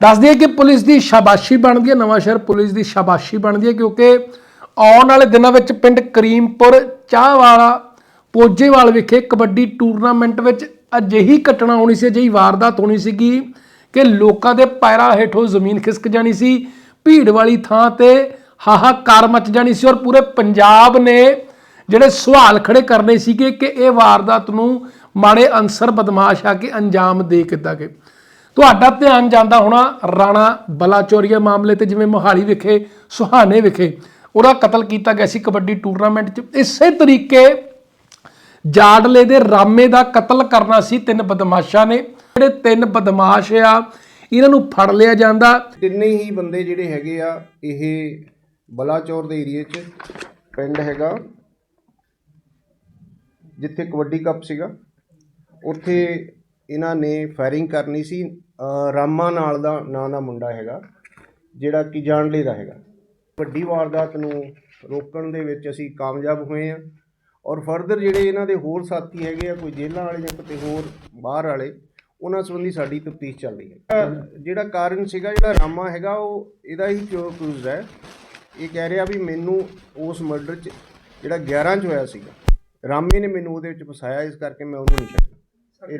ਦੱਸ ਦਈਏ ਕਿ ਪੁਲਿਸ ਦੀ ਸ਼ਾਬਾਸ਼ੀ ਬਣਦੀ ਹੈ, ਨਵਾਂ ਸ਼ਹਿਰ ਪੁਲਿਸ ਦੀ ਸ਼ਾਬਾਸ਼ੀ ਬਣਦੀ ਹੈ ਕਿਉਂਕਿ ਆਉਣ ਵਾਲੇ ਦਿਨਾਂ ਵਿੱਚ ਪਿੰਡ ਕਰੀਮਪੁਰ, ਚਾਹਵਾਲਾ, ਪੋਜੇਵਾਲ ਵਿਖੇ ਕਬੱਡੀ ਟੂਰਨਾਮੈਂਟ ਵਿੱਚ ਅਜਿਹੀ ਘਟਨਾ ਹੋਣੀ ਸੀ, ਅਜਿਹੀ ਵਾਰਦਾਤ ਹੋਣੀ ਸੀਗੀ ਕਿ ਲੋਕਾਂ ਦੇ ਪੈਰਾਂ ਹੇਠੋਂ ਜ਼ਮੀਨ ਖਿਸਕ ਜਾਣੀ ਸੀ, ਭੀੜ ਵਾਲੀ ਥਾਂ ਤੇ ਹਾਹਾਕਾਰ ਮਚ ਜਾਣੀ ਸੀ ਔਰ ਪੂਰੇ ਪੰਜਾਬ ਨੇ ਜਿਹੜੇ ਸਵਾਲ ਖੜੇ ਕਰਨੇ ਸੀਗੇ ਕਿ ਇਹ ਵਾਰਦਾਤ ਨੂੰ ਮਾੜੇ ਅਨਸਰ ਬਦਮਾਸ਼ ਆ ਕੇ ਅੰਜਾਮ ਦੇ ਕਿੱਦਾਂ ਗਏ ਤੁਹਾਡਾ ਧਿਆਨ ਜਾਂਦਾ ਹੋਣਾ ਰਾਣਾ ਬਲਾਚੌਰੀਆ ਮਾਮਲੇ ਤੇ, ਜਿਵੇਂ ਮੋਹਾਲੀ ਵਿਖੇ ਸੁਹਾਣੇ ਵਿਖੇ। ਉਹਦਾ ਕਤਲ ਕੀਤਾ ਗਿਆ ਸੀ ਕਬੱਡੀ ਟੂਰਨਾਮੈਂਟ 'ਚ। ਇਸੇ ਤਰੀਕੇ ਜਾੜਲੇ ਦੇ ਰਾਮੇ ਦਾ ਕਤਲ ਕਰਨਾ ਸੀ ਤਿੰਨ ਬਦਮਾਸ਼ਾਂ ਨੇ। ਜਿਹੜੇ ਤਿੰਨ ਬਦਮਾਸ਼ ਆ, ਇਹਨਾਂ ਨੂੰ ਫੜ ਲਿਆ ਜਾਂਦਾ। ਤਿੰਨੇ ਹੀ ਬੰਦੇ ਜਿਹੜੇ ਹੈਗੇ ਆ, ਇਹ ਬਲਾਚੌਰ ਦੇ ਏਰੀਏ 'ਚ ਪਿੰਡ ਹੈਗਾ, ਜਿੱਥੇ ਕਬੱਡੀ ਕੱਪ ਸੀਗਾ। ਉੱਥੇ ਇਹਨਾਂ ਨੇ ਫਾਇਰਿੰਗ ਕਰਨੀ ਸੀ ਰਾਮਾ ਨਾਲ ਦਾ ਨਾਂ ਦਾ ਮੁੰਡਾ ਹੈਗਾ, ਜਿਹੜਾ ਕਿ ਜਾਣਲੇ ਦਾ ਹੈਗਾ। ਵੱਡੀ ਵਾਰਦਾਤ ਨੂੰ ਰੋਕਣ ਦੇ ਵਿੱਚ ਅਸੀਂ ਕਾਮਯਾਬ ਹੋਏ ਆ ਔਰ ਫਰਦਰ ਜਿਹੜੇ ਇਹਨਾਂ ਦੇ ਹੋਰ ਸਾਥੀ ਹੈਗੇ ਆ, ਕੋਈ ਜੇਲ੍ਹਾਂ ਵਾਲੇ ਜਾਂ ਕਿਤੇ ਹੋਰ ਬਾਹਰ ਵਾਲੇ, ਉਹਨਾਂ ਸੰਬੰਧੀ ਸਾਡੀ ਤਫਤੀਸ਼ ਚੱਲ ਰਹੀ ਹੈ। ਅਹ, ਜਿਹੜਾ ਕਾਰਨ ਸੀਗਾ, ਜਿਹੜਾ ਰਾਮਾ ਹੈਗਾ, ਉਹ ਇਹਦਾ ਹੀ ਕਿਉਂ ਹੈ, ਇਹ ਕਹਿ ਰਿਹਾ ਵੀ ਮੈਨੂੰ ਉਸ ਮਰਡਰ 'ਚ, ਜਿਹੜਾ 11 'ਚ ਹੋਇਆ ਸੀਗਾ, ਰਾਮੇ ਨੇ ਮੈਨੂੰ ਉਹਦੇ ਵਿੱਚ ਫਸਾਇਆ, ਇਸ ਕਰਕੇ ਮੈਂ ਉਹਨੂੰ ਨਹੀਂ ਛੱਡਿਆ।